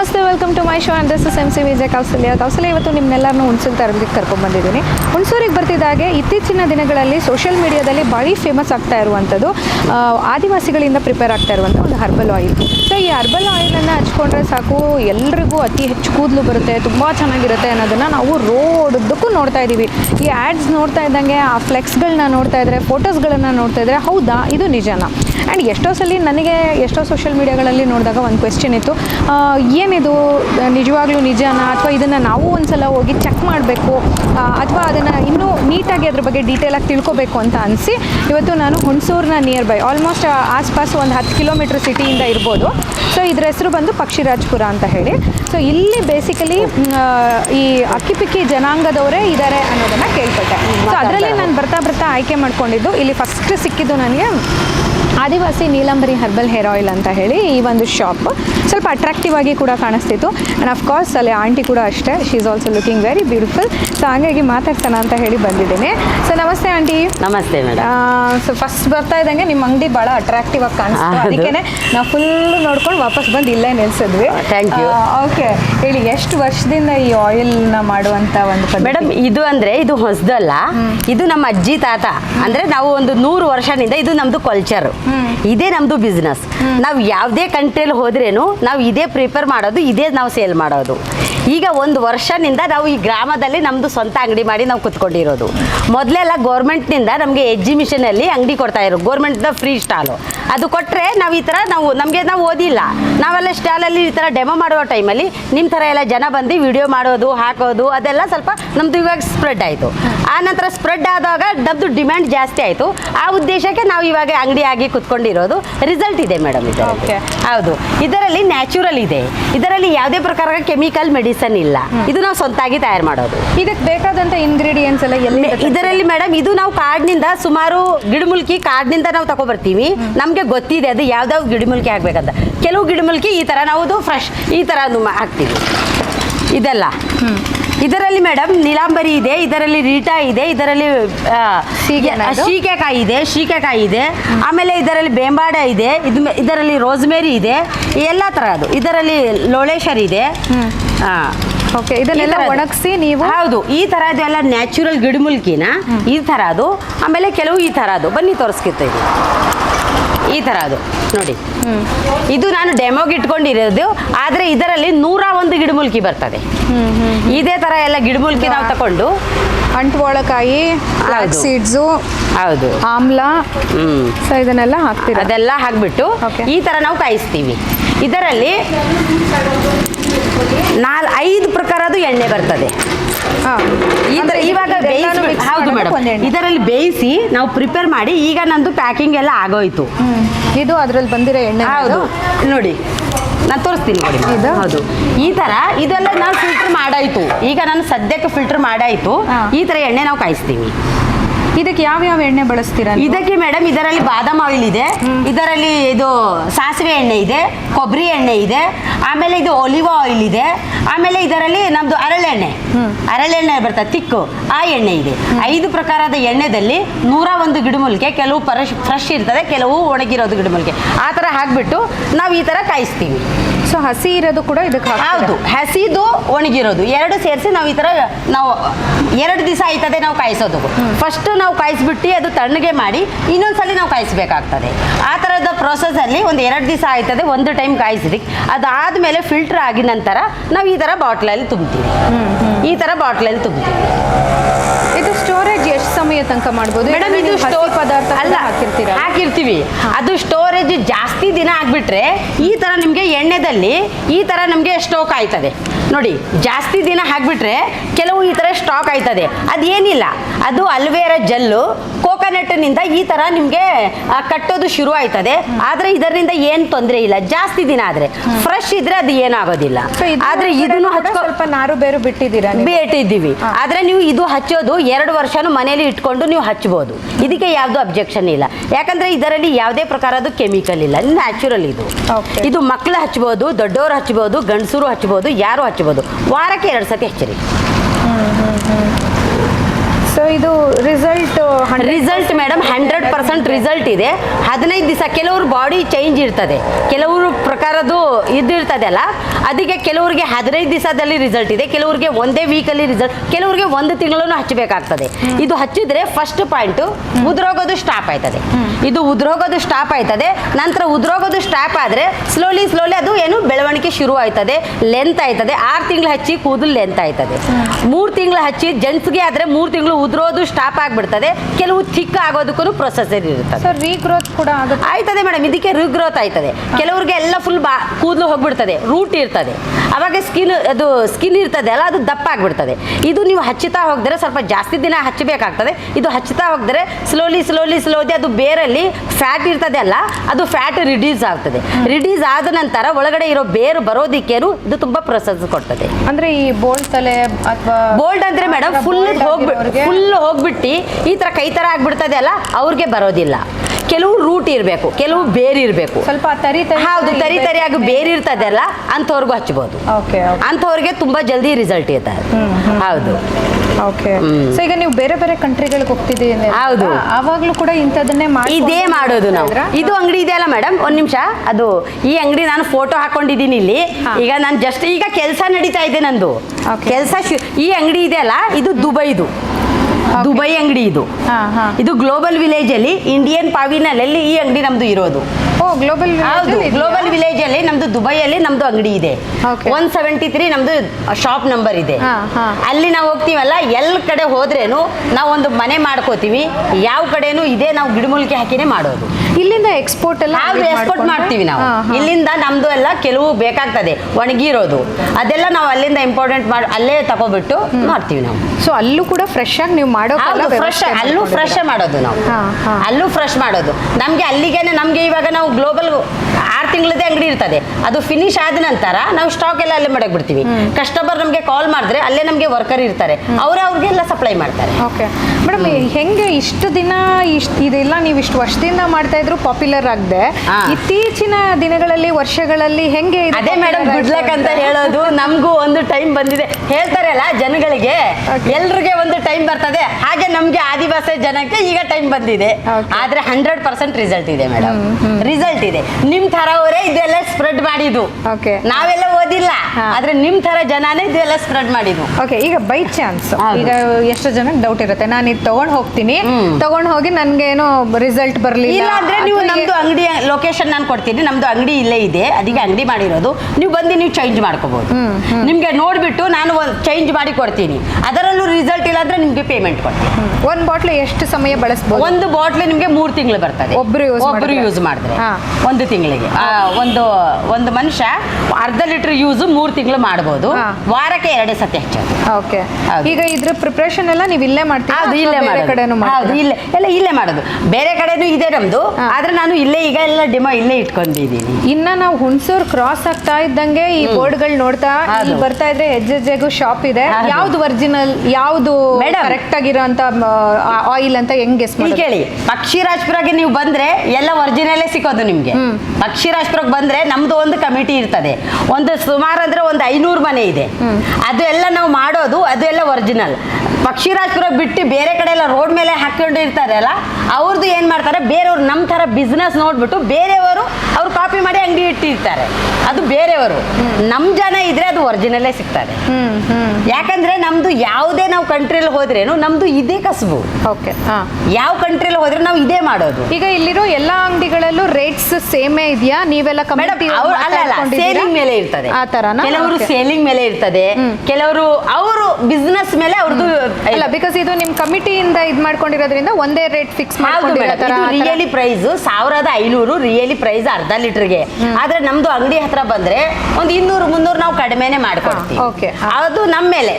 ನಮಸ್ತೆ welcome to my show and this M C Vijaya Kausalya Kausalya ಇವತ್ತು ನಿಮ್ಮನ್ನೆಲ್ಲರನ್ನೂ ಹುಣಸೂರು ತರಗತಿಗೆ ಕರ್ಕೊಂಡು ಬಂದಿದ್ದೀನಿ. ಹುಣಸೂರಿಗೆ ಬರ್ತಿದ್ದಾಗೆ ಇತ್ತೀಚಿನ ದಿನಗಳಲ್ಲಿ ಸೋಷಿಯಲ್ ಮೀಡಿಯಾದಲ್ಲಿ ಭಾರಿ ಫೇಮಸ್ ಆಗ್ತಾ ಇರುವಂಥದ್ದು ಆದಿವಾಸಿಗಳಿಂದ ಪ್ರಿಪೇರ್ ಆಗ್ತಾ ಇರುವಂಥ ಒಂದು ಹರ್ಬಲ್ ಆಯಿಲ್ ಸೊ ಈ ಹರ್ಬಲ್ ಆಯಿಲನ್ನು ಹಚ್ಕೊಂಡ್ರೆ ಸಾಕು, ಎಲ್ರಿಗೂ ಅತಿ ಹೆಚ್ಚು ಕೂದಲು ಬರುತ್ತೆ, ತುಂಬ ಚೆನ್ನಾಗಿರುತ್ತೆ ಅನ್ನೋದನ್ನು ನಾವು ರೋಡದ್ದಕ್ಕೂ ನೋಡ್ತಾ ಇದ್ದೀವಿ. ಈ ಆ್ಯಡ್ಸ್ ನೋಡ್ತಾ ಇದ್ದಂಗೆ, ಆ ಫ್ಲೆಕ್ಸ್ಗಳನ್ನ ನೋಡ್ತಾ ಇದ್ರೆ ಫೋಟೋಸ್ಗಳನ್ನು ನೋಡ್ತಾ ಇದ್ರೆ, ಹೌದಾ, ಇದು ನಿಜನಾ? ಆ್ಯಂಡ್ ಎಷ್ಟೋ ಸಲ ನನಗೆ ಎಷ್ಟೋ ಸೋಷಿಯಲ್ ಮೀಡಿಯಾಗಳಲ್ಲಿ ನೋಡಿದಾಗ ಒಂದು ಕ್ವೆಶ್ಚನ್ ಇತ್ತು ಏನಿದು? ನಿಜವಾಗ್ಲೂ ನಿಜನಾ? ಅಥವಾ ಇದನ್ನು ನಾವು ಒಂದ್ಸಲ ಹೋಗಿ ಚೆಕ್ ಮಾಡಬೇಕು? ಅಥವಾ ಅದನ್ನು ಇನ್ನೂ ನೀಟಾಗಿ ಅದ್ರ ಬಗ್ಗೆ ಡೀಟೇಲಾಗಿ ತಿಳ್ಕೊಬೇಕು ಅಂತ ಅನಿಸಿ ಇವತ್ತು ನಾನು ಹುಣಸೂರಿನ ನಿಯರ್ ಬೈ ಆಲ್ಮೋಸ್ಟ್ ಆಸ್ಪಾಸ್ ಒಂದು ಹತ್ತು ಕಿಲೋಮೀಟ್ರ್ ಸಿಟಿಯಿಂದ ಇರ್ಬೋದು. ಸೊ ಇದ್ರ ಹೆಸರು ಬಂದು ಪಕ್ಷಿರಾಜ್ಪುರ ಅಂತ ಹೇಳಿ. ಸೊ ಇಲ್ಲಿ ಬೇಸಿಕಲಿ ಈ ಅಕ್ಕಿಪಿಕ್ಕಿ ಜನಾಂಗದವರೇ ಇದ್ದಾರೆ ಅನ್ನೋದನ್ನು ಕೇಳ್ಪಟ್ಟೆ. ಸೊ ಅದರಲ್ಲಿ ನಾನು ಬರ್ತಾ ಬರ್ತಾ ಆಯ್ಕೆ ಮಾಡ್ಕೊಂಡಿದ್ದು ಇಲ್ಲಿ ಫಸ್ಟ್ ಸಿಕ್ಕಿದ್ದು ನನಗೆ Adivasi Neelambari herbal hair oil ಅಂತ ಹೇಳಿ ಈ ಒಂದು ಶಾಪ್. ಸ್ವಲ್ಪ ಅಟ್ರಾಕ್ಟಿವ್ ಆಗಿ ಕೂಡ ಕಾಣಿಸ್ತಿತ್ತು. ಆ್ಯಂಡ್ ಅಫ್ಕೋರ್ಸ್ ಅಲ್ಲಿ ಆಂಟಿ ಕೂಡ ಅಷ್ಟೇ. She is also looking very beautiful so ಹಾಗಾಗಿ ಮಾತಾಡ್ಸೋಣ ಅಂತ ಹೇಳಿ ಬಂದಿದ್ದೀನಿ. ಸೊ ನಮಸ್ತೆ ಆಂಟಿ ನಮಸ್ತೆ ಮೇಡಮ್ ಸೊ ಫಸ್ಟ್ ಬರ್ತಾ ಇದ್ದಂಗೆ ನಿಮ್ಮ ಅಂಗಡಿ ಭಾಳ ಅಟ್ರಾಕ್ಟಿವ್ ಆಗಿ ಕಾಣಿಸ್ತು. ಅದಕ್ಕೆ ನಾವು ಫುಲ್ ನೋಡ್ಕೊಂಡು ವಾಪಸ್ ಬಂದು ಇಲ್ಲೇ ನಿಲ್ಸಿದ್ವಿ. ಥ್ಯಾಂಕ್ ಯು ಓಕೆ ಹೇಳಿ ಎಷ್ಟು ವರ್ಷದಿಂದ ಈ ಆಯಿಲ್ನ ಮಾಡುವಂಥ ಒಂದು? ಮೇಡಮ್ ಇದು ಅಂದ್ರೆ ಇದು ಹೊಸದಲ್ಲ. ಇದು ನಮ್ಮ ಅಜ್ಜಿ ತಾತ. ಅಂದ್ರೆ ನಾವು ಒಂದು ನೂರು ವರ್ಷದಿಂದ ಇದು ನಮ್ಮದು ಕಲ್ಚರ್ ಇದೇ ನಮ್ದು ಬಿಸ್ನೆಸ್ ನಾವು ಯಾವುದೇ ಕಂಟ್ರಿಯಲ್ಲಿ ಹೋದ್ರೇನು ನಾವು ಇದೇ ಪ್ರಿಪೇರ್ ಮಾಡೋದು, ಇದೇ ನಾವು ಸೇಲ್ ಮಾಡೋದು. ಈಗ ಒಂದು ವರ್ಷದಿಂದ ನಾವು ಈ ಗ್ರಾಮದಲ್ಲಿ ನಮ್ದು ಸ್ವಂತ ಅಂಗಡಿ ಮಾಡಿ ನಾವು ಕುತ್ಕೊಂಡಿರೋದು. ಮೊದಲೆಲ್ಲ ಗೌರ್ಮೆಂಟ್ನಿಂದ ನಮಗೆ ಎಕ್ಸಿಬಿಷನಲ್ಲಿ ಅಂಗಡಿ ಕೊಡ್ತಾ ಇರೋ ಗೌರ್ಮೆಂಟ್ದ ಫ್ರೀ ಸ್ಟಾಲು ಅದು ಕೊಟ್ಟರೆ ನಾವು ಈ ಥರ ನಾವು, ನಮಗೆ ನಾವು ಓದಿಲ್ಲ. ನಾವೆಲ್ಲ ಸ್ಟಾಲಲ್ಲಿ ಈ ಥರ ಡೆಮೋ ಮಾಡುವ ಟೈಮಲ್ಲಿ ನಿಮ್ಮ ಥರ ಎಲ್ಲ ಜನ ಬಂದು ವಿಡಿಯೋ ಮಾಡೋದು, ಹಾಕೋದು, ಅದೆಲ್ಲ ಸ್ವಲ್ಪ ನಮ್ಮದು ಇವಾಗ ಸ್ಪ್ರೆಡ್ ಆಯಿತು. ಆ ನಂತರ ಸ್ಪ್ರೆಡ್ ಆದಾಗ ಡಬ್ದು ಡಿಮ್ಯಾಂಡ್ ಜಾಸ್ತಿ ಆಯಿತು. ಆ ಉದ್ದೇಶಕ್ಕೆ ನಾವು ಇವಾಗ ಅಂಗಡಿ ಆಗಿ ಕುತ್ಕೊಂಡಿರೋದು ರಿಸಲ್ಟ್ ಇದೆ ಮೇಡಮ್ ಇದು. ಹೌದು. ಇದರಲ್ಲಿ ನ್ಯಾಚುರಲ್ ಇದೆ. ಇದರಲ್ಲಿ ಯಾವುದೇ ಪ್ರಕಾರ ಕೆಮಿಕಲ್ ಮೆಡಿಸನ್ ಇಲ್ಲ. ಇದು ನಾವು ಸ್ವಂತಾಗಿ ತಯಾರು ಮಾಡೋದು. ಇದಕ್ಕೆ ಬೇಕಾದಂಥ ಇಂಗ್ರೀಡಿಯೆಂಟ್ಸ್ ಎಲ್ಲ ಎಲ್ಲಿ ಇದರಲ್ಲಿ ಮೇಡಮ್ ಇದು ನಾವು ಕಾಡಿನಿಂದ ಸುಮಾರು ಗಿಡಮೂಲಿಕೆ ಕಾಡಿನಿಂದ ನಾವು ತಗೊಬರ್ತೀವಿ. ನಮಗೆ ಗೊತ್ತಿದೆ ಅದು ಯಾವ್ದಾವ್ದು ಗಿಡಮೂಲಿಕೆ ಆಗಬೇಕಂತ. ಕೆಲವು ಗಿಡಮೂಲಿಕೆ ಈ ಥರ ನಾವು ಫ್ರೆಶ್ ಈ ಥರ ಹಾಕ್ತೀವಿ. ಇದೆಲ್ಲ. ಇದರಲ್ಲಿ ಮೇಡಮ್ ನೀಲಾಂಬರಿ ಇದೆ ಇದರಲ್ಲಿ ರೀಟಾ ಇದೆ ಇದರಲ್ಲಿ? ಶೀಕೆಕಾಯಿ ಇದೆ ಶೀಕೆಕಾಯಿ ಇದೆ. ಆಮೇಲೆ ಇದರಲ್ಲಿ ಬೇಂಬಾಡ ಇದೆ ಇದು ಇದರಲ್ಲಿ ರೋಸ್ಮೇರಿ ಇದೆ ಎಲ್ಲ ಥರದ್ದು ಇದರಲ್ಲಿ ಲೋಳೇಶ್ವರ ಇದೆ. ಹಾಂ ಓಕೆ ಇದನ್ನೆಲ್ಲ. ಒಣಗಿಸಿ ನೀವು? ಹೌದು ಈ ಥರದ್ದು ಎಲ್ಲ ನ್ಯಾಚುರಲ್ ಗಿಡಮೂಲಿಕೆನ? ಈ ಥರದ್ದು ಆಮೇಲೆ ಕೆಲವು ಈ ಥರದ್ದು ಬನ್ನಿ ತೋರಿಸ್ಕಿರ್ತೀವಿ ಈ ಥರದ್ದು ನೋಡಿ. ಇದು ನಾನು ಡೆಮೋಗೆ ಇಟ್ಕೊಂಡಿರೋದು ಆದರೆ ಇದರಲ್ಲಿ ನೂರ ಒಂದು ಗಿಡಮೂಲಿಕೆ ಬರ್ತದೆ. ಇದೇ ಥರ ಎಲ್ಲ ಗಿಡಮೂಲಿಕೆ ನಾವು ತಗೊಂಡು ಅಂಟ್ವಾಳಕಾಯಿ. ಸೀಡ್ಸು ಹೌದು. ಆಮ್ಲ. ಸೊ ಇದನ್ನೆಲ್ಲ ಹಾಕ್ತೀವಿ ಅದೆಲ್ಲ ಹಾಕ್ಬಿಟ್ಟು ಈ ಥರ ನಾವು ಕಾಯಿಸ್ತೀವಿ. ಇದರಲ್ಲಿ ನಾಲ್ ಐದು ಅದು ಎಣ್ಣೆ ಬರ್ತದೆ. ಇವಾಗ ಹೌದು ಮೇಡಮ್ ಇದರಲ್ಲಿ ಬೇಯಿಸಿ ನಾವು ಪ್ರಿಪೇರ್ ಮಾಡಿ ಈಗ ನಂದು ಪ್ಯಾಕಿಂಗ್ ಎಲ್ಲ ಆಗೋಯ್ತು. ಇದು ಅದ್ರಲ್ಲಿ ಬಂದಿರೋ ಎಣ್ಣೆ ಹೌದು. ನೋಡಿ ನಾನು ತೋರಿಸ್ತೀನಿ ನೋಡಿ. ಹೌದು. ಈ ತರ ಇದೆಲ್ಲ ನಾವು ಫಿಲ್ಟರ್ ಮಾಡಾಯ್ತು. ಈಗ ನಾನು ಸದ್ಯಕ್ಕೆ ಫಿಲ್ಟರ್ ಮಾಡಾಯ್ತು. ಈ ತರ ಎಣ್ಣೆ ನಾವು ಕಾಯಿಸ್ತೀವಿ. ಇದಕ್ಕೆ ಯಾವ ಯಾವ ಎಣ್ಣೆ ಬಳಸ್ತೀರಾ ನೀವು? ಇದಕ್ಕೆ ಮೇಡಮ್ ಇದರಲ್ಲಿ ಬಾದಾಮ್ ಆಯಿಲ್ ಇದೆ. ಇದರಲ್ಲಿ ಇದು ಸಾಸಿವೆ ಎಣ್ಣೆ ಇದೆ ಕೊಬ್ಬರಿ ಎಣ್ಣೆ ಇದೆ ಆಮೇಲೆ ಇದು ಒಲಿವ್ ಆಯಿಲ್ ಇದೆ ಆಮೇಲೆ ಇದರಲ್ಲಿ ನಮ್ದು ಹರಳೆಣ್ಣೆ ಹರಳೆಣ್ಣೆ ಬರ್ತದೆ ತಿಕ್ಕು ಆ ಎಣ್ಣೆ ಇದೆ. ಐದು ಪ್ರಕಾರದ ಎಣ್ಣೆದಲ್ಲಿ ನೂರ ಒಂದು ಗಿಡಮೂಲಿಕೆ ಕೆಲವು ಫ್ರೆಶ್ ಫ್ರೆಶ್ ಇರ್ತದೆ ಕೆಲವು ಒಣಗಿರೋದು ಗಿಡಮೂಲಿಕೆ. ಆ ಥರ ಹಾಕ್ಬಿಟ್ಟು ನಾವು ಈ ಥರ ಕಾಯಿಸ್ತೀವಿ. ಸೊ ಹಸಿ ಇರೋದು ಕೂಡ ಇದಕ್ಕೆ? ಹೌದು ಹಸಿದು ಒಣಗಿರೋದು. ಎರಡು ಸೇರಿಸಿ ನಾವು ಈ ಥರ ನಾವು ಎರಡು ದಿವಸ ಆಯ್ತದೆ ನಾವು ಕಾಯಿಸೋದು ಫಸ್ಟ್ ನಾವು ಕಾಯಿಸ್ಬಿಟ್ಟು ಅದು ತಣ್ಣಗೆ ಮಾಡಿ ಇನ್ನೊಂದ್ಸಲಿ ನಾವು ಕಾಯಿಸಬೇಕಾಗ್ತದೆ. ಆ ಥರದ ಪ್ರೊಸೆಸಲ್ಲಿ ಒಂದು ಎರಡು ದಿವಸ ಆಯ್ತದೆ ಒಂದು ಟೈಮ್ ಕಾಯಿಸಿರಿ. ಅದಾದಮೇಲೆ ಫಿಲ್ಟರ್ ಆಗಿದ ನಂತರ ನಾವು ಈ ಥರ ಬಾಟ್ಲಲ್ಲಿ ತುಂಬ್ತೀವಿ. ಈ ಥರ ಬಾಟ್ಲಲ್ಲಿ ತುಂಬ್ತೀವಿ. ಇದು ಎಷ್ಟು ಸಮಯ ತನಕ ಮಾಡಬಹುದು ಮೇಡಮ್ ಇದು ನೀವು ಹಸಿ ಸ್ಟೋರ್ ಪದಾರ್ಥ ಅಲ್ಲ ಹಾಕಿರ್ತೀರಾ? ಹಾಕಿರ್ತೀವಿ. ಅದು ಸ್ಟೋರೇಜ್ ಜಾಸ್ತಿ ದಿನ ಆಗ್ಬಿಟ್ರೆ ಈ ತರ ನಿಮಗೆ ಎಣ್ಣೆದಲ್ಲಿ ಈ ತರ ನಮಗೆ ಸ್ಟೋಕ್ ಆಯ್ತದೆ. ನೋಡಿ ಜಾಸ್ತಿ ದಿನ ಹಾಕ್ಬಿಟ್ರೆ ಕೆಲವು ಈ ತರ ಸ್ಟಾಕ್ ಆಯ್ತದೆ. ಅದೇನಿಲ್ಲ. ಅದು ಅಲ್ವೇರ ಜಲ್ಲು ಕೋಕೋನಟ್ನಿಂದ ಈ ತರ ನಿಮಗೆ ಕಟ್ಟೋದು ಶುರು ಆಯ್ತದೆ. ಆದ್ರೆ ಇದರಿಂದ ಏನು ತೊಂದರೆ ಇಲ್ಲ. ಜಾಸ್ತಿ ದಿನ ಆದ್ರೆ ಫ್ರೆಶ್ ಇದ್ರೆ ಅದು ಏನಾಗೋದಿಲ್ಲ. ಆದ್ರೆ ಇದನ್ನು ಹಚ್ಕೊ ಸ್ವಲ್ಪ ನಾರು ಬೇರು ಬಿಟ್ಟಿದ್ದೀರಾ ನೀವು? ಇಟ್ಟಿದ್ದೀವಿ ಆದ್ರೆ ನೀವು ಇದು ಹಚ್ಚೋದು ಎರಡು ವರ್ಷನೂ ಮನೇಲಿ ಇಟ್ಕೊಂಡು ನೀವು ಹಚ್ಬೋದು. ಇದಕ್ಕೆ ಯಾವುದು ಅಬ್ಜೆಕ್ಷನ್ ಇಲ್ಲ. ಯಾಕಂದ್ರೆ ಇದರಲ್ಲಿ ಯಾವುದೇ ಪ್ರಕಾರದ ಕೆಮಿಕಲ್ ಇಲ್ಲ. ನ್ಯಾಚುರಲ್ ಇದು. ಇದು ಮಕ್ಕಳು ಹಚ್ಬೋದು ದೊಡ್ಡವರು ಹಚ್ಬೋದು ಗಂಡಸರು ಹಚ್ಬೋದು ಯಾರು ಹಚ್ಬೋದು. ವಾರಕ್ಕೆ ಎರಡು ಸತಿ ಹಚ್ಚಿರಿ. ಸೊ ಇದು result result madam hundred percent result ಇದೆ. ಹದಿನೈದು ದಿವಸ ಕೆಲವ್ರ ಬಾಡಿ ಚೇಂಜ್ ಇರ್ತದೆ. ಕೆಲವರು ಪ್ರಕಾರದ್ದು ಇದಿರ್ತದೆ ಅಲ್ಲ? ಅದಕ್ಕೆ ಕೆಲವರಿಗೆ ಹದಿನೈದು ದಿವಸದಲ್ಲಿ ರಿಸಲ್ಟ್ ಇದೆ. ಕೆಲವರಿಗೆ ಒಂದೇ ವೀಕಲ್ಲಿ ರಿಸಲ್ಟ್ ಕೆಲವರಿಗೆ ಒಂದು ತಿಂಗಳನ್ನು ಹಚ್ಚಬೇಕಾಗ್ತದೆ. ಇದು ಹಚ್ಚಿದ್ರೆ ಫಸ್ಟ್ ಪಾಯಿಂಟು ಉದ್ರೋಗೋದು ಸ್ಟಾಪ್ ಆಯ್ತದೆ. ಇದು ಉದ್ರೋಗೋದು ಸ್ಟಾಪ್ ಆಯ್ತದೆ. ನಂತರ ಉದ್ರೋಗೋದು ಸ್ಟಾಪ್ ಆದರೆ ಸ್ಲೋಲಿ ಸ್ಲೋಲಿ ಅದು ಏನು ಬೆಳವಣಿಗೆ ಶುರು ಆಯ್ತದೆ. ಲೆಂತ್ ಆಯ್ತದೆ. ಆರು ತಿಂಗಳು ಹಚ್ಚಿ ಕೂದಲು ಲೆಂತ್ ಆಯ್ತದೆ. ಮೂರು ತಿಂಗಳು ಹಚ್ಚಿ ಜೆಂಟ್ಸ್ಗೆ ಆದರೆ ಮೂರು ತಿಂಗಳು ಉದುರೋದು ಸ್ಟಾಪ್ ಆಗಿಬಿಡ್ತದೆ. ಕೆಲವು ಥಿಕ್ ಆಗೋದಕ್ಕೂ ಪ್ರೊಸೆಸರ್ ಇರುತ್ತೆ ಸೊ ರೀಗ್ರೋತ್ ಕೂಡ ಆಗುತ್ತೆ. ಆಯ್ತದೆ ಮೇಡಮ್ ಇದಕ್ಕೆ ರೀಗ್ರೋತ್ ಆಯ್ತದೆ. ಕೆಲವ್ರಿಗೆ ಎಲ್ಲ ಫುಲ್ ಬಾ ಕೂದಲು ಹೋಗ್ಬಿಡ್ತದೆ ರೂಟ್ ಇರ್ತದೆ. ಅವಾಗ ಸ್ಕಿನ್ ಅದು ಸ್ಕಿನ್ ಇರ್ತದೆ ಅಲ್ಲ ಅದು ದಪ್ಪ ಆಗಿಬಿಡ್ತದೆ. ಇದು ನೀವು ಹಚ್ಚುತ್ತಾ ಹೋಗಿದ್ರೆ ಸ್ವಲ್ಪ ಜಾಸ್ತಿ ದಿನ ಹಚ್ಚಬೇಕಾಗ್ತದೆ. ಇದು ಹಚ್ಚುತ್ತಾ ಹೋಗಿದ್ರೆ ಸ್ಲೋಲಿ ಸ್ಲೋಲಿ ಸ್ಲೋದಿ ಅದು ಬೇರಲ್ಲಿ ಫ್ಯಾಟ್ ಇರ್ತದೆ ಅಲ್ಲ ಅದು ಫ್ಯಾಟ್ ರಿಡ್ಯೂಸ್ ಆಗ್ತದೆ. ರಿಡ್ಯೂಸ್ ಆದ ನಂತರ ಒಳಗಡೆ ಇರೋ ಬೇರು ಬರೋದಿಕ್ಕೆ ಇದು ತುಂಬಾ ಪ್ರೊಸೆಸ್ ಕೊಡ್ತದೆ. ಅಂದ್ರೆ ಈ ಬೋಲ್ಡ್ ತಲೆ ಅಥವಾ ಬೋಲ್ಡ್ ಅಂದ್ರೆ ಮೇಡಮ್ ಫುಲ್ ಹೋಗ್ಬಿಟ್ಟು ಫುಲ್ ಹೋಗ್ಬಿಟ್ಟು ಈ ಥರ ಕೈ ಥರ ಆಗ್ಬಿಡ್ತದೆ ಅಲ್ಲ ಅವ್ರಿಗೆ ಬರೋದಿಲ್ಲ. ಕೆಲವು ರೂಟ್ ಇರಬೇಕು ಕೆಲವು ಬೇರೆ ಇರಬೇಕು. ಸ್ವಲ್ಪ ತರಿ ಹೌದು ತರಿ ತರಿಯಾಗಿ ಬೇರೆ ಇರ್ತದೆ ಅಲ್ಲ ಅಂಥವ್ರಿಗೂ ಹಚ್ಬೋದು. ಅಂಥವ್ರಿಗೆ ತುಂಬ ಜಲ್ದಿ ರಿಸಲ್ಟ್ ಇರ್ತದೆ. ಹೌದು. ಓಕೆ. ಸೊ ಈಗ ನೀವು ಬೇರೆ ಬೇರೆ ಕಂಟ್ರಿಗಳಿಗೆ ಹೋಗ್ತಿದ್ದೀವಿ ಅಂದ್ರೆ ಹೌದು. ಅವಾಗಲೂ ಕೂಡ ಇಂಥದನ್ನೇ ಮಾಡಿ ಇದೇ ಮಾಡೋದು ನಾವು. ಇದು ಅಂಗಡಿ ಇದೆ ಅಲ್ಲ ಮೇಡಮ್ ಒಂದು ನಿಮಿಷ. ಅದು ಈ ಅಂಗಡಿ ನಾನು ಫೋಟೋ ಹಾಕೊಂಡಿದ್ದೀನಿ ಇಲ್ಲಿ. ಈಗ ನಾನು ಜಸ್ಟ್ ಈಗ ಕೆಲಸ ನಡೀತಾ ಇದೆ ನಂದು. ಕೆಲಸ ಈ ಅಂಗಡಿ ಇದೆ ಅಲ್ಲ ಇದು ದುಬೈದು. ದುಬೈ ಅಂಗಡಿ ಇದು. ಇದು ಗ್ಲೋಬಲ್ ವಿಲೇಜ್ ಅಲ್ಲಿ ಇಂಡಿಯನ್ ಪಾವಿನಲ್ಲಿ ಈ ಅಂಗಡಿ ನಮ್ದು ಇರೋದು. ಓ ಗ್ಲೋಬಲ್ ಹೌದು ಗ್ಲೋಬಲ್ ವಿಲೇಜ್ ಅಲ್ಲಿ ನಮ್ದು ದುಬೈಯಲ್ಲಿ ನಮ್ದು ಅಂಗಡಿ ಇದೆ. ಒನ್ ಸೆವೆಂಟಿ ತ್ರೀ ನಮ್ದು ಶಾಪ್ ನಂಬರ್ ಇದೆ. ಅಲ್ಲಿ ನಾವು ಹೋಗ್ತೀವಲ್ಲ ಎಲ್ಲ ಕಡೆ ಹೋದ್ರೇನು ನಾವು ಒಂದು ಮನೆ ಮಾಡ್ಕೋತೀವಿ ಯಾವ ಕಡೆನೂ ಇದೆ ನಾವು ಗಿಡಮೂಲಿಕೆ ಹಾಕಿನೇ ಮಾಡೋದು. ಇಲ್ಲಿಂದ ಎಕ್ಸ್ಪೋರ್ಟ್ ಎಲ್ಲ ಎಕ್ಸ್ಪೋರ್ಟ್ ಮಾಡ್ತೀವಿ ನಾವು. ಇಲ್ಲಿಂದ ನಮ್ದು ಎಲ್ಲ ಕೆಲವು ಬೇಕಾಗ್ತದೆ ಒಣಗಿರೋದು. ಅದೆಲ್ಲ ನಾವು ಅಲ್ಲಿಂದ ಇಂಪಾರ್ಟೆಂಟ್ ಮಾಡಿ ಅಲ್ಲೇ ತಗೋಬಿಟ್ಟು ಮಾಡ್ತೀವಿ ನಾವು. ಸೊ ಅಲ್ಲೂ ಕೂಡ ಫ್ರೆಶ್ ಆಗಿ ನೀವು ಮಾಡೋ ಫ್ರೆಶ್ ಅಲ್ಲೂ ಫ್ರೆಶ್ ಮಾಡೋದು ನಾವು. ಅಲ್ಲೂ ಫ್ರೆಶ್ ಮಾಡೋದು. ನಮಗೆ ಅಲ್ಲಿಗೆ ನಮಗೆ ಇವಾಗ ನಾವು ಗ್ಲೋಬಲ್ ಆರು ತಿಂಗಳದೇ ಅಂಗಡಿ ಇರ್ತದೆ. ಅದು ಫಿನಿಶ್ ಆದ ನಂತರ ನಾವು ಸ್ಟಾಕ್ ಎಲ್ಲ ಅಲ್ಲೇ ಮಾಡಕ್ ಬಿಡ್ತೀವಿ. ಕಸ್ಟಮರ್ ನಮಗೆ ಕಾಲ್ ಮಾಡಿದ್ರೆ ಅಲ್ಲೇ ನಮಗೆ ವರ್ಕರ್ ಇರ್ತಾರೆ. ಅವರೇ ಅವ್ರಿಗೆಲ್ಲ ಸಪ್ಲೈ ಮಾಡ್ತಾರೆ. ಓಕೆ ಮೇಡಮ್ ಹೆಂಗೆ ಇಷ್ಟು ದಿನ ಇಷ್ಟು ಇದೆಲ್ಲ ನೀವು ಇಷ್ಟು ವರ್ಷದಿಂದ ಮಾಡ್ತಾ ಇದ್ರು ಪಾಪ್ಯುಲರ್ ಆಗದೆ ಇತ್ತೀಚಿನ ದಿನಗಳಲ್ಲಿ ವರ್ಷಗಳಲ್ಲಿ ಹೆಂಗೆ ಇದು ಅದೇ ಮೇಡಮ್ ಗುಡ್ಲಕ್ ಗುಡ್ ಲಕ್ ಅಂತ ಹೇಳೋದು ನಮಗೂ ಒಂದು ಟೈಮ್ ಬಂದಿದೆ. ಹೇಳ್ತಾರಲ್ಲ ಜನಗಳಿಗೆ. ಎಲ್ರಿಗೆ ಒಂದು ಟೈಮ್ ಬರ್ತದೆ. ಹಾಗೆ ನಮ್ಗೆ ಆದಿವಾಸಿ ಜನಕ್ಕೆ ಈಗ ಟೈಮ್ ಬಂದಿದೆ. ಆದ್ರೆ ಹಂಡ್ರೆಡ್ ಪರ್ಸೆಂಟ್ ರಿಸಲ್ಟ್ ಇದೆ ಮೇಡಮ್ ರಿಸಲ್ಟ್ ಇದೆ. ನಿಮ್ ತರವರೇ ಇದೆಲ್ಲ ಸ್ಪ್ರೆಡ್ ಮಾಡಿದ್ದು. ನಾವೆಲ್ಲ ಓದಿಲ್ಲ. ಆದ್ರೆ ನಿಮ್ ತರ ಜನನೇ ಇದೆಲ್ಲ ಸ್ಪ್ರೆಡ್ ಮಾಡಿದ್ದು. ಓಕೆ ಈಗ ಬೈ ಚಾನ್ಸ್ ಈಗ ಎಷ್ಟು ಜನಕ್ಕೆ ಡೌಟ್ ಇರುತ್ತೆ. ನಾನು ಇದು ತಗೊಂಡ್ ಹೋಗ್ತೀನಿ. ತಗೊಂಡ್ ಹೋಗಿ ನನ್ಗೆ ಏನೋ ರಿಸಲ್ಟ್ ಬರಲಿಲ್ಲ. ಇಲ್ಲ ಅಂದ್ರೆ ನೀವು ನಮ್ದು ಅಂಗಡಿ ಲೊಕೇಶನ್ ನಾನು ಕೊಡ್ತೀನಿ. ನಮ್ದು ಅಂಗಡಿ ಇಲ್ಲೇ ಇದೆ. ಅದಕ್ಕೆ ಅಂಗಡಿ ಮಾಡಿರೋದು. ನೀವು ಬಂದು ನೀವು ಚೇಂಜ್ ಮಾಡ್ಕೋಬಹುದು ನಿಮ್ಗೆ ನೋಡ್ಬಿಟ್ಟು ನಾನು ಚೇಂಜ್ ಮಾಡಿ ಕೊಡ್ತೀನಿ. ಅದರಲ್ಲೂ ರಿಸಲ್ಟ್ ಇಲ್ಲ ಅಂದ್ರೆ ನಿಮಗೆ ಪೇಮೆಂಟ್ ಕೊಡ್ತೀನಿ. ಒಂದು ಬಾಟ್ಲು ಎಷ್ಟು ಸಮಯ ಬಳಸಬಹುದು ಒಂದು ಬಾಟ್ಲಿ ನಿಮಗೆ ಮೂರು ತಿಂಗಳು ಬರ್ತದೆ. ಒಬ್ರು ಮಾಡಿದ್ರೆ? ಯೂಸ್ ಮಾಡಿದ್ರೆ. ಒಂದು ತಿಂಗಳಿಗೆ. ಆ, ಒಂದು ಒಂದು ಮನುಷ್ಯ ಅರ್ಧ ಲೀಟರ್ ಯೂಸ್ ಮೂರು ತಿಂಗಳು ಮಾಡಬಹುದು ವಾರಕ್ಕೆ ಎರಡೇ ಸತಿ ಹಚ್ಚೋದು. ಓಕೆ ಈಗ ಇದ್ರ ಪ್ರಿಪ್ರೇಷನ್ ಎಲ್ಲ ನೀವು ಇಲ್ಲೇ ಮಾಡ್ತೀವಿ ಇಲ್ಲೇ ಕಡೆನೂ ಹೌದು ಇಲ್ಲೇ ಎಲ್ಲ ಇಲ್ಲೇ ಮಾಡೋದು. ಬೇರೆ ಕಡೆನೂ ಇದೆ ನಮ್ದು. ಆದ್ರೆ ನಾನು ಇಲ್ಲೇ ಈಗ ಎಲ್ಲ ಡಿಮೋ ಇಲ್ಲೇ ಇಟ್ಕೊಂಡಿದ್ದೀನಿ. ಇನ್ನ ನಾವು ಹುಣಸೂರು ಕ್ರಾಸ್ ಆಗ್ತಾ ಇದ್ದಂಗೆ ಈ ಬೋರ್ಡ್ಗಳು ನೋಡ್ತಾ. ಇಲ್ಲಿ ಬರ್ತಾ ಇದ್ರೆ ಹೆಜ್ಜೆ ಹೆಜ್ಜೆಗೂ ಶಾಪ್ ಇದೆ. ಯಾವ್ದು ಒರಿಜಿನಲ್ ಯಾವ್ದು. ಕರೆಕ್ಟ್ ಆಗಿರೋಂತ ಆಯಿಲ್ ಅಂತ ಹೆಂಗ್ ಗೆಸ್ ಇಲ್ಲಿ ಕೇಳಿ ಪಕ್ಷಿರಾಜ್ಪುರಕ್ಕೆ ನೀವು ಬಂದ್ರೆ ಎಲ್ಲ ಒರಿಜಿನಲ್ಲೇ ಸಿಕ್ಕೋದು ನಿಮ್ಗೆ. ಪಕ್ಷಿರಾಜ್ಪುರಕ್ಕೆ ಬಂದ್ರೆ ನಮ್ದು ಒಂದು ಕಮಿಟಿ ಇರ್ತದೆ. ಒಂದು ಸುಮಾರು ಅಂದ್ರೆ ಒಂದು ಐನೂರು ಮನೆ ಇದೆ. ಅದು ಎಲ್ಲ ನಾವು ಮಾಡೋದು ಅದು ಎಲ್ಲ ಒರಿಜಿನಲ್ ಪಕ್ಷಿರಾಜ್ಪುರ ಬಿಟ್ಟು ಬೇರೆ ಕಡೆ ಎಲ್ಲ ರೋಡ್ ಮೇಲೆ ಹಾಕೊಂಡು ಇರ್ತಾರೆ ಅಲ್ಲ ಅವ್ರದ್ದು ಏನ್ ಮಾಡ್ತಾರೆ ಬೇರೆಯವ್ರು ನಮ್ಮ ತರ ಬಿಸ್ನೆಸ್ ನೋಡ್ಬಿಟ್ಟು ಬೇರೆಯವರು ಅವ್ರು ಕಾಪಿ ಮಾಡಿ ಅಂಗಡಿ ಇಟ್ಟಿರ್ತಾರೆ. ಅದು ಬೇರೆಯವರು. ನಮ್ಮ ಜನ ಇದ್ರೆ ಅದು ಒರಿಜಿನಲ್ಲೇ ಸಿಗ್ತದೆ. ಯಾಕಂದ್ರೆ ನಮ್ದು ಯಾವುದೇ ನಾವು ಕಂಟ್ರಿಲಿ ಹೋದ್ರೇನು ನಮ್ದು ಇದೇ ಕಸಬು. ಓಕೆ ಯಾವ ಕಂಟ್ರಿಲಿ ಹೋದ್ರೆ ನಾವು ಇದೇ ಮಾಡೋದು. ಈಗ ಇಲ್ಲಿರೋ ಎಲ್ಲಾ ಅಂಗಡಿಗಳಲ್ಲೂ ರೇಟ್ಸ್ ಸೇಮೇ ಇದೆಯಾ? ನೀವೆಲ್ಲ ಸೇಲಿಂಗ್ ಮೇಲೆ ಇರ್ತದೆ. ಆ ತರನಾ? ಕೆಲವರು. ಸೇಲಿಂಗ್ ಮೇಲೆ ಇರ್ತದೆ. ಕೆಲವರು ಅವರು ಬಿಸ್ನೆಸ್ ಮೇಲೆ ಅವ್ರದ್ದು ಇಲ್ಲ ಬಿಕಾಸ್ ಇದು ನಿಮ್ ಕಮಿಟಿಯಿಂದ ಇದ್ ಮಾಡ್ಕೊಂಡಿರೋದ್ರಿಂದ ಒಂದೇ ರೇಟ್ ಫಿಕ್ಸ್ ರಿಯಲಿ ಪ್ರೈಸ್ ಸಾವಿರದ ಐನೂರು ರಿಯಲಿ ಪ್ರೈಸ್ ಅರ್ಧ ಲೀಟರ್ಗೆ ಆದ್ರೆ ನಮ್ದು ಅಂಗಡಿ ಹತ್ರ ಬಂದ್ರೆ ಒಂದು ಇನ್ನೂರು ಮುನ್ನೂರು ನಾವು ಕಡಿಮೆನೆ ಮಾಡ್ಕೊಡ್ತೀವಿ. ಅದು ನಮ್ಮ ಮೇಲೆ.